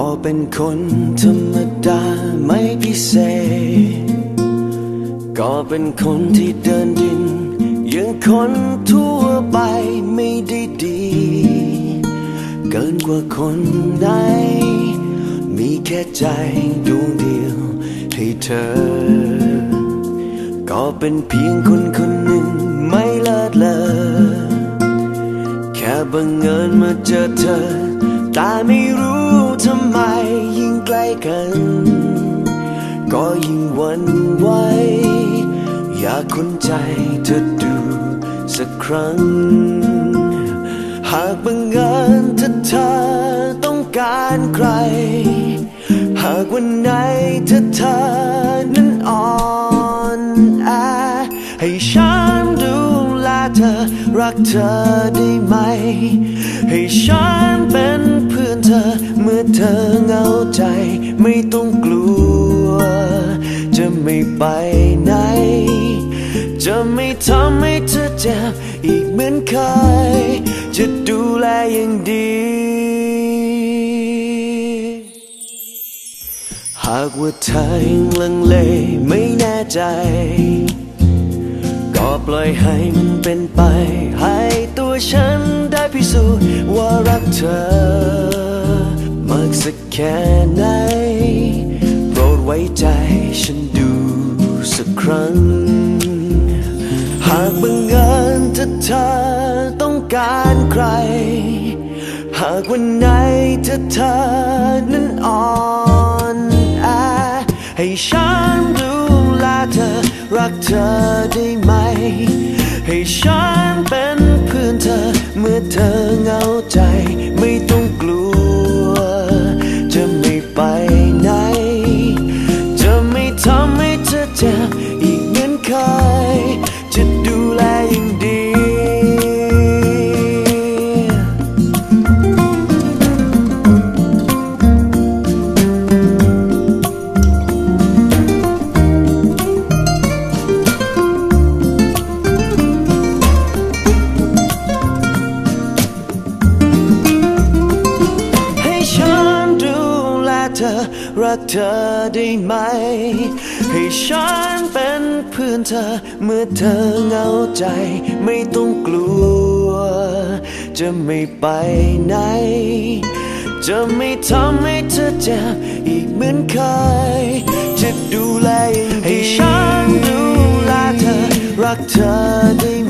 ก็เป็นคนธรรมดาไม่พิเศษ ก็เป็นคนที่เดินดินยังคนทั่วไปไม่ได้ดี เกินกว่าคนไหน มีแค่ใจดวงเดียว ให้เธอ ก็เป็นเพียงคนคนหนึ่งไม่เลิศเลอแค่บังเอิญมาเจอเธอ แต่ไม่รู้ กล้กัน ก็ยิ่งหวันไหวอยากคนใจเธอดูสักครั้ง หากบังเอิญถ้าเธอต้องการใคร หากวันไหนถ้าเธอนั้นอ่อนแอให้ฉันดูแลเธอรักเธอได้ไหม ให้ฉัน เมื่อเธอเหงาใจ ไม่ต้องกลัว จะไม่ไปไหน จะไม่ทำให้เธอเจ็บอีกเหมือนเคยจะดูแลอย่างดี หากว่าเธอยังลังเลไม่แน่ใจ ก็ปล่อยให้มันเป็นไป ให้ตัวฉันได้พิสูจน์ว่ารักเธอ สักแค่ไหน โปรดไว้ใจฉันดูสักครั้ง หากบังเอิญถ้าเธอต้องการใคร หากวันไหนถ้าเธอนั้นอ่อนแอให้ฉันดูแลเธอรักเธอได้ไหม ให้ฉันเป็นเพื่อนเธอเมื่อเธอเหงาใจไม่ต้อง รักเธอได้ไหม ให้ฉันเป็นเพื่อนเธอเมื่อเธอเหงาใจ ไม่ต้องกลัว จะไม่ไปไหน จะไม่ทำให้เธอเจ็บอีกเหมือนเคย จะดูแลให้ฉันดูแลเธอ รักเธอได้